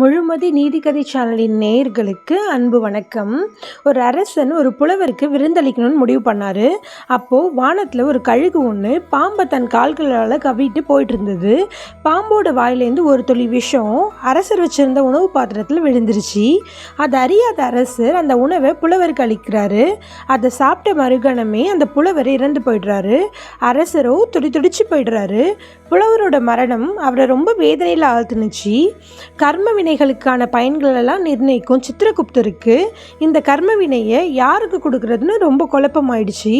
முழுமதி நீதிக்கதை சேனலின் நேயர்களுக்கு அன்பு வணக்கம். ஒரு அரசன் ஒரு புலவருக்கு விருந்தளிக்கணும்னு முடிவு பண்ணார். அப்போது வானத்தில் ஒரு கழுகு ஒன்று பாம்பை தன் கால்களால் கவிட்டு போயிட்டு இருந்தது பாம்போட வாயிலேருந்து ஒரு துளி விஷம் அரசர் வச்சிருந்த உணவு பாத்திரத்தில் விழுந்துருச்சு. அதை அறியாத அரசர் அந்த உணவை புலவருக்கு அளிக்கிறாரு. அதை சாப்பிட்ட மறுகணமே அந்த புலவர் இறந்து போயிடுறாரு. அரசரோ துடி துடிச்சு போயிடுறாரு. புலவரோட மரணம் அவரை ரொம்ப வேதனையில் ஆழ்த்துனுச்சு. கர்ம வினைகளுக்கான பயன்களெல்லாம் நிர்ணயிக்கும் சித்திரகுப்தருக்கு இந்த கர்ம வினையை யாருக்கு கொடுக்கறதுன்னு ரொம்ப குழப்பமாயிடுச்சு.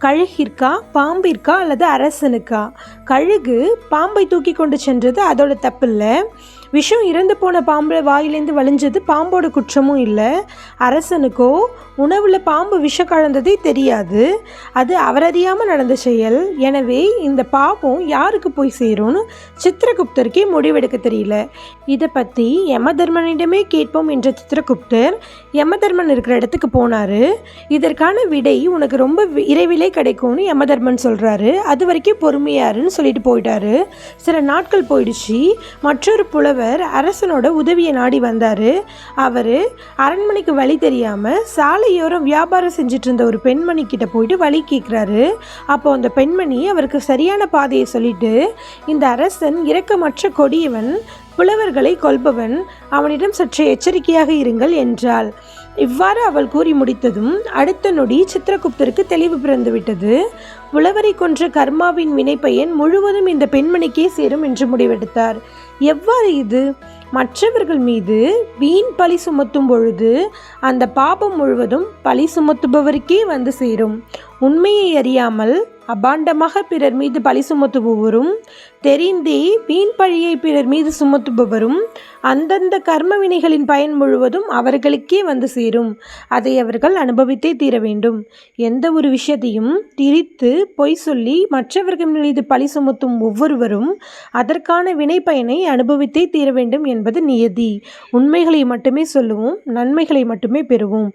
கழுகிற்கா பாம்பிற்கா அல்லது அரசனுக்கா? கழுகு பாம்பை தூக்கி கொண்டு சென்றது அதோட தப்பு இல்லை விஷம் இறந்து போன பாம்பு வாயிலேருந்து வழிஞ்சது பாம்போட குற்றமும் இல்லை. அரசனுக்கோ உணவில் பாம்பு விஷம் கலந்ததே தெரியாது. அது அவரறியாமல் நடந்த செயல். எனவே இந்த பாவம் யாருக்கு போய் சேரும்னு சித்திரகுப்தருக்கே முடிவெடுக்க தெரியல. இதை பற்றி யமதர்மனிடமே கேட்போம் என்ற சித்திரகுப்தர் யமதர்மன் இருக்கிற இடத்துக்கு போனார். இதற்கான விடை உனக்கு ரொம்ப விரைவிலே கிடைக்கும்னு யமதர்மன் சொல்கிறாரு அது வரைக்கும் பொறுமையாருன்னு சொல்லிட்டு போயிட்டாரு. சில நாட்கள் போயிடுச்சு. மற்றொரு புலவர் அரசனோட உதவியை நாடி வந்தார். அவர் அரண்மனைக்கு வழி தெரியாமல் சாலையோரம் வியாபாரம் செஞ்சுட்டு இருந்த ஒரு பெண்மணி கிட்ட போயிட்டு வழி கேட்குறாரு அப்போ அந்த பெண்மணி அவருக்கு சரியான பாதையை சொல்லிட்டு இந்த அரசன் இரக்கமற்ற கொடியவன் புலவர்களை கொல்பவன் அவனிடம் சற்று எச்சரிக்கையாக இருங்கள் என்றாள். இவ்வாறு அவள் கூறி முடித்ததும் அடுத்த நொடி சித்திரகுப்தருக்கு தெளிவு பிறந்துவிட்டது. புலவரை கொன்ற கர்மாவின் வினைப்பயன் முழுவதும் இந்த பெண்மணிக்கே சேரும் என்று முடிவெடுத்தார். எவ்வாறு இது? மற்றவர்கள் மீது வீண் பழி சுமத்தும் பொழுது அந்த பாபம் முழுவதும் பழி சுமத்துபவருக்கே வந்து சேரும். உண்மையை அறியாமல் அபாண்டமாக பிறர் மீது பழி சுமத்துபவரும் தெரிந்தே வீண் பழியை பிறர் மீது சுமத்துபவரும் அந்தந்த கர்ம வினைகளின் பயன் முழுவதும் அவர்களுக்கே வந்து சேரும். அதை அவர்கள் அனுபவித்தே தீர வேண்டும். எந்த ஒரு விஷயத்தையும் திரித்து பொய் சொல்லி மற்றவர்கள் மீது பழி சுமத்தும் ஒவ்வொருவரும் அதற்கான வினை பயனை அனுபவித்தே தீர வேண்டும் என்பது நியதி. உண்மைகளை மட்டுமே சொல்லுவோம் நன்மைகளை மட்டுமே பெறுவோம்.